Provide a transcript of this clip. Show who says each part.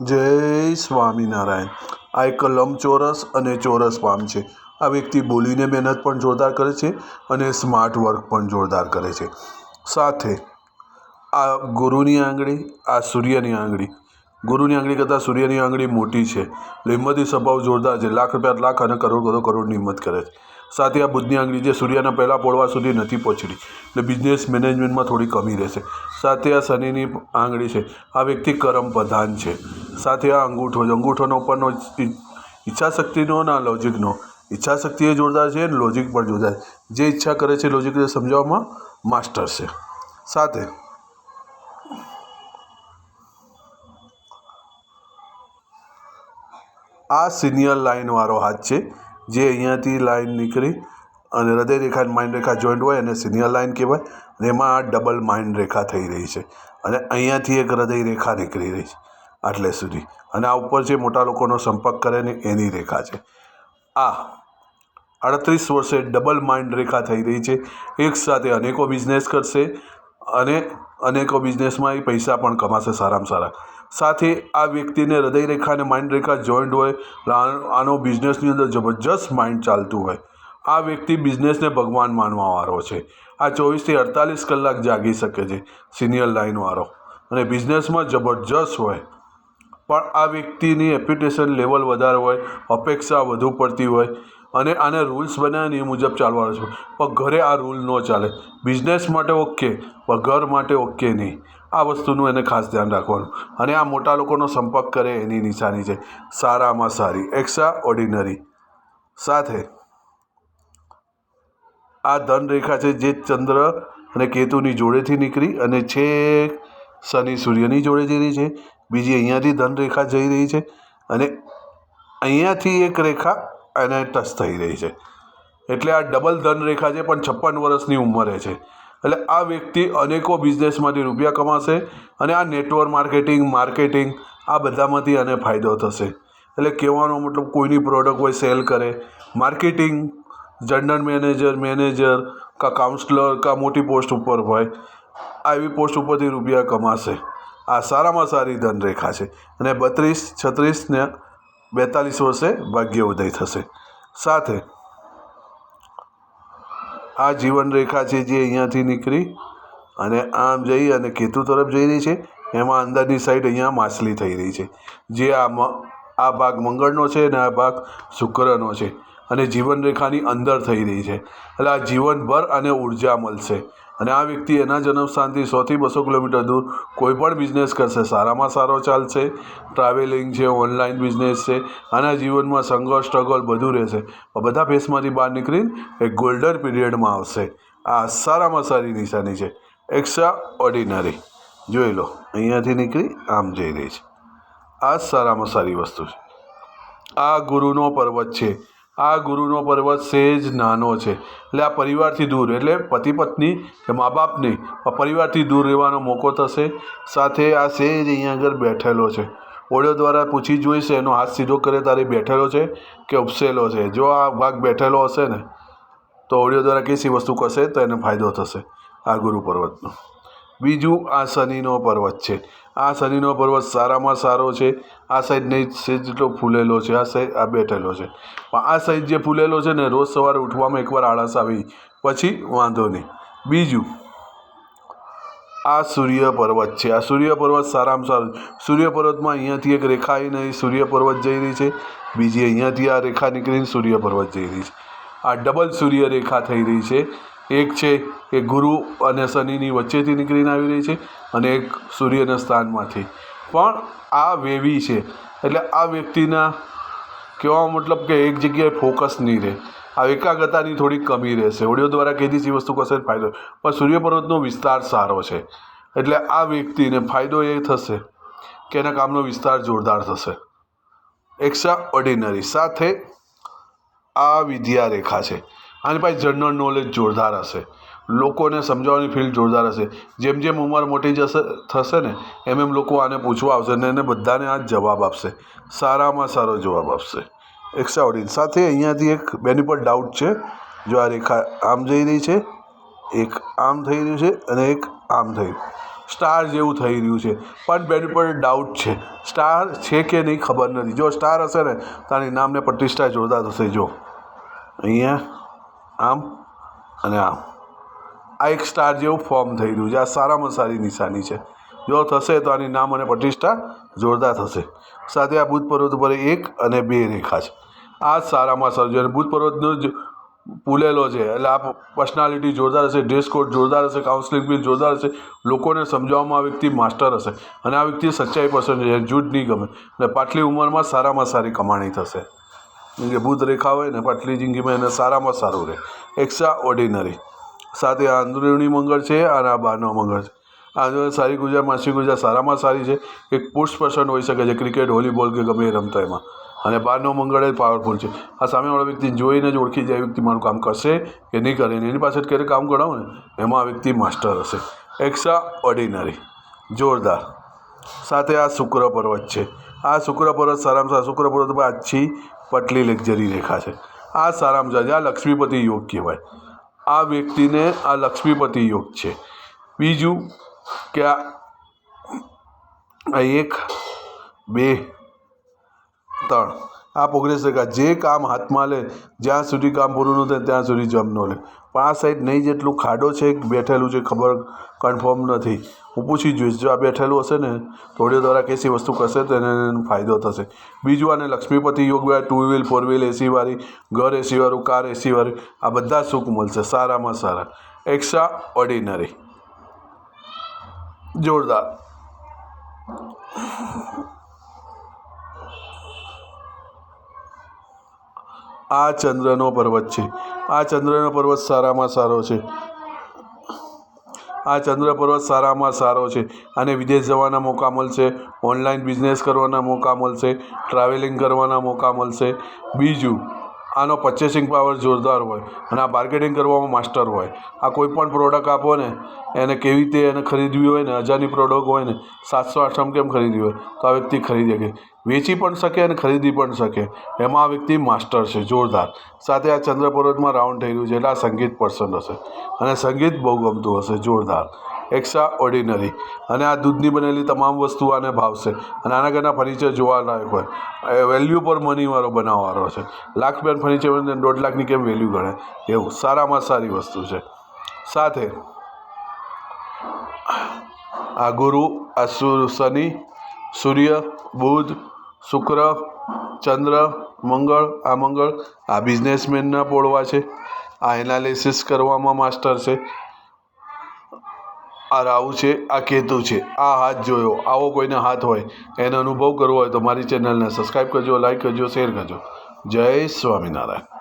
Speaker 1: જય સ્વામિનારાયણ. આ એક લંબચોરસ અને ચોરસ પામ છે. આ વ્યક્તિ બોલીને મહેનત પણ જોરદાર કરે છે અને સ્માર્ટ વર્ક પણ જોરદાર કરે છે. સાથે આ ગુરુની આંગળી, આ સૂર્યની આંગળી. ગુરુની આંગળી કરતાં સૂર્યની આંગળી મોટી છે. એટલે હિંમતી સ્વભાવ જોરદાર છે. લાખ રૂપિયા લાખ અને કરોડ કરોડ, કરોડની હિંમત કરે છે. સાથે આ બુધની આંગળી જે સૂર્યના પહેલાં પોળવા સુધી નથી પહોંચડી એટલે બિઝનેસ મેનેજમેન્ટમાં થોડી કમી રહેશે. સાથે આ શનિની આંગળી છે. આ વ્યક્તિ કરમ પ્રધાન છે. સાથે આ અંગૂઠો છે અંગૂઠોનો ઉપરનો ઈચ્છાશક્તિનો અને આ લોજિકનો. ઈચ્છાશક્તિ એ જોરદાર છે અને લોજિક પણ જોરદાર. જે ઈચ્છા કરે છે લોજિક રીતે સમજાવવામાં માસ્ટર છે. સાથે આ સિનિયર લાઇનવાળો હાથ છે, જે અહીંયાથી લાઇન નીકળી અને હૃદય રેખા અને માઇન્ડ રેખા જોઈન્ટ હોય એને સિનિયર લાઇન કહેવાય અને એમાં આ ડબલ માઇન્ડ રેખા થઈ રહી છે અને અહીંયાથી એક હૃદય રેખા નીકળી રહી છે. આટલે સુધી. અને આ ઉપર જે મોટા લોકોનો સંપર્ક કરે ને એની રેખા છે. આ અડત્રીસ વર્ષે ડબલ માઇન્ડ રેખા થઈ રહી છે. એક સાથે અનેકો બિઝનેસ કરશે અને અનેકો બિઝનેસમાં એ પૈસા પણ કમાશે સારામાં સારા. સાથે આ વ્યક્તિને હૃદય રેખા અને માઇન્ડ રેખા જોઈન્ટ હોય આનો બિઝનેસની અંદર જબરજસ્ત માઇન્ડ ચાલતું હોય. આ વ્યક્તિ બિઝનેસને ભગવાન માનવાવાળો છે. આ ચોવીસથી અડતાલીસ કલાક જાગી શકે છે. સિનિયર લાઇનવાળો અને બિઝનેસમાં જબરજસ્ત હોય. પણ આ વ્યક્તિની એપ્યુટેશન લેવલ વધારે હોય, અપેક્ષા વધુ પડતી હોય અને આને રૂલ્સ બનાવીને એ મુજબ ચાલવાનું છે. પણ ઘરે આ રૂલ ન ચાલે. બિઝનેસ માટે ઓકે પણ ઘર માટે ઓકે નહીં. આ વસ્તુનું એને ખાસ ધ્યાન રાખવાનું. અને આ મોટા લોકોનો સંપર્ક કરે એની નિશાની છે. સારામાં સારી એક્સ્ટ્રા ઓર્ડિનરી સાથે, આ ધન રેખા છે જે ચંદ્ર અને કેતુની જોડેથી નીકળી અને છેક શનિ સૂર્યની જોડેથી છે. બીજી અહીંયાથી ધન રેખા જઈ રહી છે અને અહીંયાથી એક રેખા એને ટચ થઈ રહી છે. એટલે આ ડબલ ધન રેખા છે, પણ છપ્પન વર્ષની ઉંમરે છે. એટલે આ વ્યક્તિ અનેકો બિઝનેસમાંથી રૂપિયા કમાશે અને આ નેટવર્ક માર્કેટિંગ માર્કેટિંગ આ બધામાંથી આને ફાયદો થશે. એટલે કહેવાનો મતલબ કોઈની પ્રોડક્ટ હોય સેલ કરે. માર્કેટિંગ જનરલ મેનેજર મેનેજર કા કાઉન્સલર કા મોટી પોસ્ટ ઉપર હોય આ એવી પોસ્ટ ઉપરથી રૂપિયા કમાશે. આ સારામાં સારી ધનરેખા છે અને બત્રીસ, છત્રીસ ને બેતાલીસ વર્ષે ભાગ્ય ઉદય થશે. સાથે આ જીવન રેખા છે જે અહીંયાથી નીકળી અને આમ જઈ અને કેતુ તરફ જઈ રહી છે, એમાં અંદરની સાઈડ અહીંયા માછલી થઈ રહી છે. જે આ આ ભાગ મંગળનો છે અને આ ભાગ શુક્રનો છે અને જીવનરેખાની અંદર થઈ રહી છે. એટલે આ જીવનભર અને ઊર્જા મળશે. અને આ વ્યક્તિ એના જન્મસ્થાનથી સોથી બસો કિલોમીટર દૂર કોઈ પણ બિઝનેસ કરશે. સારામાં સારો ચાલશે ટ્રાવેલિંગ છે ઓનલાઈન બિઝનેસ છે. આના જીવનમાં સંઘર્ષ સ્ટ્રગલ બધું રહેશે. બધા ફેસમાંથી બહાર નીકળીને એક ગોલ્ડન પીરિયડમાં આવશે. આ સારામાં સારી નિશાની છે. એક્સ્ટ્રા ઓર્ડિનરી જોઈ લો, અહીંયાથી નીકળી આમ જઈ રહી છે. આ સારામાં સારી વસ્તુ છે. આ ગુરુનો પર્વત છે. આ ગુરુનો પર્વત સહેજ નાનો છે. એટલે આ પરિવારથી દૂર, એટલે પતિ પત્ની કે મા બાપની પરિવારથી દૂર રહેવાનો મોકો થશે. સાથે આ સહેજ અહીંયા આગળ બેઠેલો છે. ઓડિયો દ્વારા પૂછી જોઈશે, એનો હાથ સીધો કરે, તારે બેઠેલો છે કે ઉપસેલો છે? જો આ ભાગ બેઠેલો હશે ને, તો ઓડિયો દ્વારા કેસી વસ્તુ કરશે? તો એને ફાયદો થશે આ ગુરુ પર્વતનો. બીજું આ શનિનો પર્વત છે. આ શનિનો પર્વત સારામાં સારો છે. આ સાઈડ નહીં સેજ જેટલો ફૂલેલો છે. આ સાઈડ આ બેઠેલો છે. પણ આ સાઈડ જે ફૂલેલો છે ને, રોજ સવારે ઉઠવામાં એકવાર આળસ આવી, પછી વાંધો નહીં. બીજું, આ સૂર્ય પર્વત છે. આ સૂર્ય પર્વત સારામાં સારું સૂર્ય પર્વતમાં અહીંયાથી એક રેખા આવીને સૂર્ય પર્વત જઈ રહી છે. બીજી અહીંયાથી આ રેખા નીકળીને સૂર્ય પર્વત જઈ રહી છે. આ ડબલ સૂર્ય રેખા થઈ રહી છે. એક છે એ ગુરુ અને શનિની વચ્ચેથી નીકળીને આવી રહી છે અને એક સૂર્યના સ્થાનમાંથી. પણ આ વેવી છે. એટલે આ વ્યક્તિના કહેવા મતલબ કે એક જગ્યાએ ફોકસ નહીં રહે. આ એકાગ્રતાની થોડી કમી રહેશે. ઓડિયો દ્વારા કીધી છે વસ્તુ કશે ફાયદો. પણ સૂર્યપર્વતનો વિસ્તાર સારો છે. એટલે આ વ્યક્તિને ફાયદો એ થશે કે એના કામનો વિસ્તાર જોરદાર થશે. એક્સ્ટ્રા ઓર્ડિનરી સાથે આ વિદ્યા રેખા છે. આની પાસે જનરલ નોલેજ જોરદાર હશે. લોકોને સમજાવવાની ફિલ્ડ જોરદાર હશે. જેમ જેમ ઉંમર મોટી જશે, થશે ને, એમ એમ લોકો આને પૂછવા આવશે ને એને બધાને આ જવાબ આપશે. સારામાં સારો જવાબ આપશે. એક્સ્ટ્રા ઓર્ડિનરી સાથે અહીંયાથી એક બેની પર ડાઉટ છે. જો આ રેખા આમ જઈ રહી છે, એક આમ થઈ રહ્યું છે અને એક આમ થઈ સ્ટાર જેવું થઈ રહ્યું છે. પણ બેની પર ડાઉટ છે. સ્ટાર છે કે નહીં ખબર નથી. જો સ્ટાર હશે ને તારી નામને પ્રતિષ્ઠા જોરદાર થશે. જો, અહીંયા આમ અને આમ. આ એક સ્ટાર જેવું ફોર્મ થઈ રહ્યું છે. આ સારામાં સારી નિશાની છે. જો થશે તો આની નામ અને પ્રતિષ્ઠા જોરદાર થશે. સાથે આ બુધ પર્વત ઉપર એક અને બે રેખા છે. આ જ સારામાં સારું છે. અને બુધ પર્વતનો જ પુલેલો છે. એટલે આ પર્સનાલિટી જોરદાર હશે ડ્રેસ કોડ જોરદાર હશે કાઉન્સલિંગ બી જોરદાર હશે. લોકોને સમજાવવામાં આ વ્યક્તિ માસ્ટર હશે. અને આ વ્યક્તિ સચ્ચાઈ પસંદ છે. જૂઠ નહીં ગમે. અને પાટલી ઉંમરમાં સારામાં સારી કમાણી થશે. કે ભૂત રેખા હોય ને, પાટલી જિંદગીમાં એને સારામાં સારું રહે. એક્સ્ટ્રા ઓર્ડિનરી સાથે આ અંદરૂણી મંગળ છે અને આ બહારનો મંગળ છે. આ જો સારી ગુજર માસી ગુજરાત સારામાં સારી છે. એક પુરુષ પર્સન હોઈ શકે છે ક્રિકેટ, વોલીબોલ કે ગમે એ રમતા એમાં. અને બહારનો મંગળ એ પાવરફુલ છે. આ સામેવાળા વ્યક્તિ જોઈને જ ઓળખી જાય વ્યક્તિ મારું કામ કરશે કે નહીં કરે એની પાસે ક્યારે કામ કરાવું ને, એમાં આ વ્યક્તિ માસ્ટર હશે. એક્સ્ટ્રા ઓર્ડિનરી જોરદાર. સાથે આ શુક્ર પર્વત છે. આ શુક્ર પર્વત સારામાં સારા. શુક્ર પર્વત પર આછી પટલી લક્ઝરી રેખા છે. આ સારામાં સારી આ લક્ષ્મીપતિ યોગ કહેવાય. આ વ્યક્તિને આ લક્ષ્મીપતિ યોગ છે. બીજું કે આ એક, બે, ત્રણ. આ પ્રોગ્રેસ રેખા જે કામ હાથમાં લે, જ્યાં સુધી કામ પૂરું ન થાય ત્યાં સુધી જમ ન લે. પણ આ સાઈડ નહીં જેટલું ખાડો છે બેઠેલું છે, ખબર કન્ફર્મ નથી. હું પૂછી જોઈશ. જો આ બેઠેલું હશે ને થોડી દ્વારા કેસી વસ્તુ કરશે તો એને ફાયદો થશે. બીજું આને લક્ષ્મીપતિ યોગ ટુ વ્હીલ ફોર વ્હીલ એસીવાળી ઘર એસીવાળું કાર એસીવાળી આ બધા સુખ મળશે, સારામાં સારા. એક્સ્ટ્રા ઓર્ડિનરી જોરદાર. આ ચંદ્રનો પર્વત છે. આ ચંદ્રનો પર્વત સારામાં સારો છે. આ ચંદ્ર પર્વત સારામાં સારો છે. અને વિદેશ જવાના મોકા મળશે, ઓનલાઈન બિઝનેસ કરવાના મોકા મળશે, ટ્રાવેલિંગ કરવાના મોકા મળશે. બીજું, આનો પર્ચેસિંગ પાવર જોરદાર હોય અને આ માર્કેટિંગ કરવામાં માસ્ટર હોય. આ કોઈ પણ પ્રોડક્ટ આપો ને, એને કેવી રીતે એને ખરીદવી હોય ને, હજારની પ્રોડક્ટ હોય ને, સાતસો આઠમ કેમ ખરીદવી હોય? તો આ વ્યક્તિ ખરીદે શકે વેચી પણ શકે અને ખરીદી પણ શકે. એમાં આ વ્યક્તિ માસ્ટર છે, જોરદાર. સાથે આ ચંદ્ર પર્વતમાં રાઉન્ડ થઈ રહ્યું છે એટલે આ સંગીત પર્સન હશે. અને સંગીત બહુ ગમતું હશે, જોરદાર. એક્સ્ટ્રા ઓર્ડિનરી અને આ દૂધની બનેલી તમામ વસ્તુ આને ભાવશે. અને આના ઘરના ફર્નિચર જોવાલાયક હોય. વેલ્યુ પર મનીવાળો બનાવવાનો છે. લાખ બેન ફર્નિચર દોઢ લાખની કેમ વેલ્યુ ગણે? એવું, સારામાં સારી વસ્તુ છે. સાથે આ ગુરુ, આ શનિ, સૂર્ય, બુધ શુક્ર, ચંદ્ર, મંગળ, આ મંગળ આ બિઝનેસમેનના પોળવા છે. આ એનાલિસિસ કરવામાં માસ્ટર છે. આ રાહુ છે, આ કેતુ છે. આ હાથ જોયો. આવો કોઈને હાથ હોય, એને અનુભવ કરવો હોય તો મારી ચેનલને સબસ્ક્રાઈબ કરજો લાઈક કરજો શેર કરજો. જય સ્વામિનારાયણ.